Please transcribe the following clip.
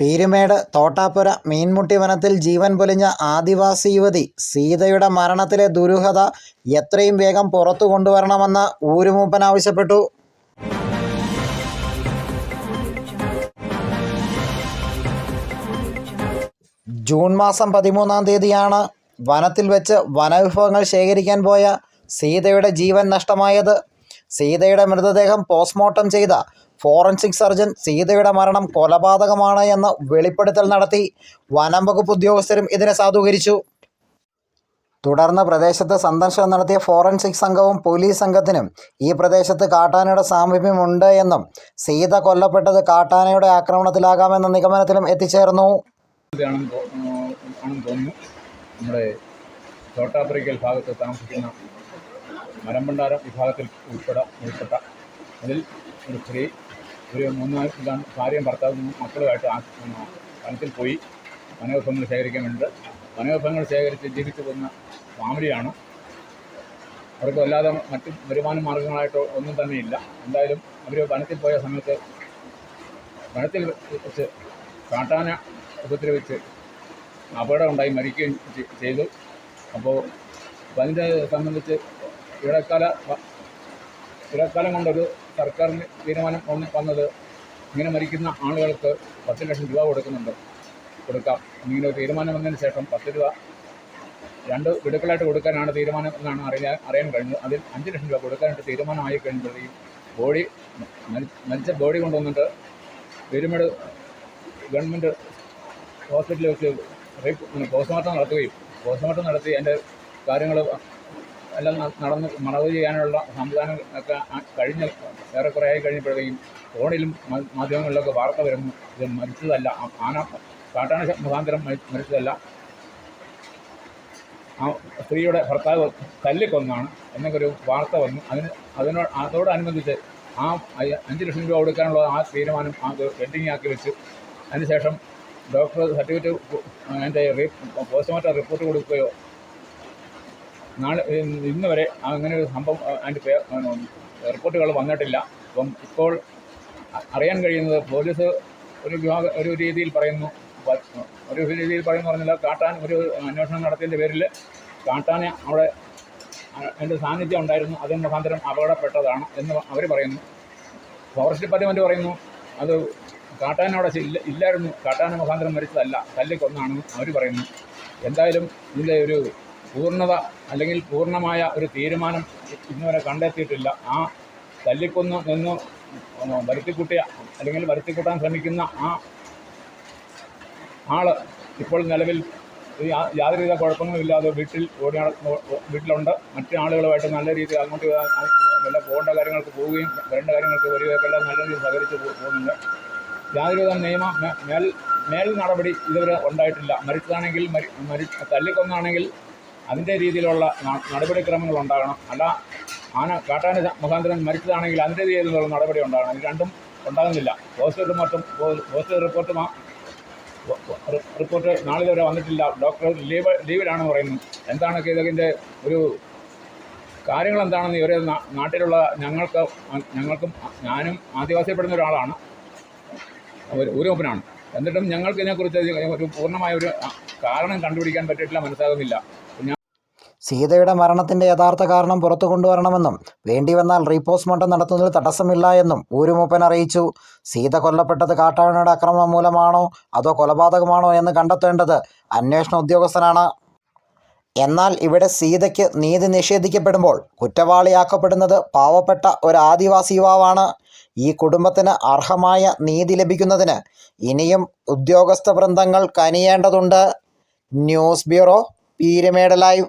പീരുമേട് തോട്ടാപ്പുര മീൻമുട്ടി വനത്തിൽ ജീവൻ പൊലിഞ്ഞ ആദിവാസി യുവതി സീതയുടെ മരണത്തിലെ ദുരൂഹത എത്രയും വേഗം പുറത്തു കൊണ്ടുവരണമെന്ന് ഊരുമൂപ്പൻ ആവശ്യപ്പെട്ടു. ജൂൺ മാസം പതിമൂന്നാം തീയതിയാണ് വനത്തിൽ വെച്ച് വനവിഭവങ്ങൾ ശേഖരിക്കാൻ പോയ സീതയുടെ ജീവൻ നഷ്ടമായത്. സീതയുടെ മൃതദേഹം പോസ്റ്റ്മോർട്ടം ചെയ്ത ഫോറൻസിക് സർജൻ സീതയുടെ മരണം കൊലപാതകമാണ് എന്ന് വെളിപ്പെടുത്തൽ നടത്തി വനം വകുപ്പ് ഉദ്യോഗസ്ഥരും ഇതിനെ സാധൂകരിച്ചു. തുടർന്ന് പ്രദേശത്ത് സന്ദർശനം നടത്തിയ ഫോറൻസിക് സംഘവും പോലീസ് സംഘത്തിനും ഈ പ്രദേശത്ത് കാട്ടാനയുടെ സാമീപ്യമുണ്ട് എന്നും സീത കൊല്ലപ്പെട്ടത് കാട്ടാനയുടെ ആക്രമണത്തിലാകാമെന്ന നിഗമനത്തിലും എത്തിച്ചേർന്നു. നമ്മുടെ തോട്ടാപ്പുരയ്ക്കൽ ഭാഗത്ത് താമസിക്കുന്ന മലമ്പണ്ടാരം വിഭാഗത്തിൽ ഉൾപ്പെട ഉൾപ്പെട്ട അതിൽ ഒരു സ്ത്രീ ഒരു മൂന്നാൽ ഇതാണ് ഭാര്യയും ഭർത്താവും മക്കളുമായിട്ട് ആ വനത്തിൽ പോയി വനവിഭവങ്ങൾ ശേഖരിക്കാൻ വേണ്ടിയിട്ട് വനവിഭവങ്ങൾ ശേഖരിച്ച് ജീവിച്ചു പോകുന്ന ഫാമിലിയാണ്. അവർക്ക് അല്ലാതെ മറ്റ് വരുമാന മാർഗങ്ങളായിട്ടോ ഒന്നും തന്നെ ഇല്ല. എന്തായാലും അവർ വനത്തിൽ പോയ സമയത്ത് വനത്തിൽ വെച്ച് കാട്ടാന ഉപദ്രവിച്ച് അപകടം ഉണ്ടായി മരിക്കുകയും ചെയ്തു. അപ്പോൾ അതിന്റെ സംബന്ധിച്ച് ഇടക്കാല ഇടക്കാലം കൊണ്ടൊരു സർക്കാരിന് തീരുമാനം വന്ന് വന്നത് ഇങ്ങനെ മരിക്കുന്ന ആളുകൾക്ക് പത്ത് ലക്ഷം രൂപ കൊടുക്കുന്നുണ്ട്. കൊടുക്കാം. ഇങ്ങനെ ഒരു തീരുമാനം വന്നതിന് ശേഷം പത്ത് രൂപ രണ്ട് ഗഡുക്കളായിട്ട് കൊടുക്കാനാണ് തീരുമാനം എന്നാണ് അറിയാൻ അറിയാൻ കഴിഞ്ഞത്. അതിൽ അഞ്ച് ലക്ഷം രൂപ കൊടുക്കാനായിട്ട് തീരുമാനമായി കഴിഞ്ഞപ്പോഴേ ബോഡി മരി- മരിച്ച ബോഡി കൊണ്ടുവന്നിട്ട് പെരുമേട് ഗവൺമെന്റ് ഹോസ്പിറ്റലിൽ വെച്ച് പോസ്റ്റ്മോർട്ടം നടത്തുകയും പോസ്റ്റ്മോർട്ടം നടത്തി അതിന്റെ കാര്യങ്ങൾ എല്ലാം നടന്ന് മറവ് ചെയ്യാനുള്ള സംവിധാനം ഒക്കെ കഴിഞ്ഞ ഏറെക്കുറെ ആയി കഴിഞ്ഞപ്പോഴത്തേക്കും ഫോണിലും മാധ്യമങ്ങളിലൊക്കെ വാർത്ത വരുന്നു. ഇത് മരിച്ചതല്ല. ആന കാട്ടാന മുഖാന്തരം മരിച്ചതല്ല. ആ സ്ത്രീയുടെ ഭർത്താവ് തല്ലിക്കൊന്നാണ് എന്നൊക്കെ ഒരു വാർത്ത വന്നു. അതിന് അതിനോട് അതോടനുബന്ധിച്ച് ആ അഞ്ച് ലക്ഷം രൂപ കൊടുക്കാനുള്ള ആ തീരുമാനം അത് പെൻഡിങ് ആക്കി വെച്ച്. അതിനുശേഷം ഡോക്ടർ സർട്ടിഫിക്കറ്റ് അതിന്റെ പോസ്റ്റ്മോർട്ടം റിപ്പോർട്ട് കൊടുക്കുകയോ നാളെ ഇന്ന് വരെ അങ്ങനെ ഒരു സംഭവം അതിന്റെ റിപ്പോർട്ടുകൾ വന്നിട്ടില്ല. അപ്പം ഇപ്പോൾ അറിയാൻ കഴിയുന്നത് പോലീസ് ഒരു വിഭാഗ ഒരു രീതിയിൽ പറയുന്നു. ഒരു രീതിയിൽ പറയുന്നു പറഞ്ഞില്ല കാട്ടാൻ ഒരു അന്വേഷണം നടത്തിയതിന്റെ പേരിൽ കാട്ടാൻ അവിടെ എന്റെ സാന്നിധ്യം ഉണ്ടായിരുന്നു. അതിന് മുഖാന്തരം അപകടപ്പെട്ടതാണ് എന്ന് അവർ പറയുന്നു. ഫോറസ്റ്റ് ഡിപ്പാർട്ട്മെന്റ് പറയുന്നു അത് കാട്ടാൻ അവിടെ ഇല്ല ഇല്ലായിരുന്നു. കാട്ടാന മുഖാന്തരം മരിച്ചതല്ല തല്ലിക്കൊന്നാണെന്ന് അവർ പറയുന്നു. എന്തായാലും ഇതിന്റെ ഒരു പൂർണത അല്ലെങ്കിൽ പൂർണമായ ഒരു തീരുമാനം ഇന്നുവരെ കണ്ടെത്തിയിട്ടില്ല. ആ തല്ലിക്കൊന്ന് നിന്ന് വരുത്തിക്കുട്ടിയ അല്ലെങ്കിൽ വരുത്തിക്കൂട്ടാൻ ശ്രമിക്കുന്ന ആ ആൾ ഇപ്പോൾ നിലവിൽ യാതൊരുവിധ കുഴപ്പങ്ങളുമില്ലാതെ വീട്ടിൽ ഓടി വീട്ടിലുണ്ട്. മറ്റു ആളുകളുമായിട്ട് നല്ല രീതിയിൽ അങ്ങോട്ട് വല്ല പോകേണ്ട കാര്യങ്ങൾക്ക് പോവുകയും വരേണ്ട കാര്യങ്ങൾക്ക് വരികയൊക്കെ എല്ലാം നല്ല രീതിയിൽ സഹകരിച്ച് പോകുന്നുണ്ട്. യാതൊരുവിധ നിയമ മേൽ മേൽ നടപടി ഇതുവരെ ഉണ്ടായിട്ടില്ല. മരിച്ചതാണെങ്കിൽ മരി മരി തല്ലിക്കൊന്നാണെങ്കിൽ അതിന്റെ രീതിയിലുള്ള നടപടിക്രമങ്ങൾ ഉണ്ടാകണം. അല്ല ആന കാട്ടാന മുഖാന്തരം മരിച്ചതാണെങ്കിൽ അതിന്റെ രീതിയിലുള്ള നടപടി ഉണ്ടാകണം. രണ്ടും ഉണ്ടാകുന്നില്ല. പോസ്റ്റ് മറ്റും പോസ്റ്റ് റിപ്പോർട്ട് റിപ്പോർട്ട് നാളെ വരെ വന്നിട്ടില്ല. ഡോക്ടർ ലീവ് ലീവിലാണെന്ന് പറയുന്നു. എന്താണ് ഇതിന്റെ ഒരു കാര്യങ്ങൾ എന്താണെന്ന് ഇവരെ നാട്ടിലുള്ള ഞങ്ങൾക്ക് ഞങ്ങൾക്കും ഞാനും ആദിവാസിപ്പെടുന്ന ഒരാളാണ്. ഒരു ഊരോപ്പനാണ് എന്നിട്ടും ഞങ്ങൾക്ക് ഇതിനെക്കുറിച്ച് ഒരു പൂർണമായ ഒരു കാരണം കണ്ടുപിടിക്കാൻ പറ്റിയിട്ടില്ല മനസ്സിലാകുന്നില്ല. സീതയുടെ മരണത്തിന്റെ യഥാർത്ഥ കാരണം പുറത്തു കൊണ്ടുവരണമെന്നും വേണ്ടി വന്നാൽ റീപോസ്റ്റ്മോർട്ടം നടത്തുന്നതിൽ തടസ്സമില്ല എന്നും ഊരുമൂപ്പൻ അറിയിച്ചു. സീത കൊല്ലപ്പെട്ടത് കാട്ടാവണയുടെ ആക്രമണം മൂലമാണോ അതോ കൊലപാതകമാണോ എന്ന് കണ്ടെത്തേണ്ടത് അന്വേഷണ ഉദ്യോഗസ്ഥനാണ്. എന്നാൽ ഇവിടെ സീതയ്ക്ക് നീതി നിഷേധിക്കപ്പെടുമ്പോൾ കുറ്റവാളിയാക്കപ്പെടുന്നത് പാവപ്പെട്ട ഒരു ആദിവാസി യുവാവാണ്. ഈ കുടുംബത്തിന് അർഹമായ നീതി ലഭിക്കുന്നതിന് ഇനിയും ഉദ്യോഗസ്ഥ വൃന്ദങ്ങൾ കനിയേണ്ടതുണ്ട്. News bureau Peermade live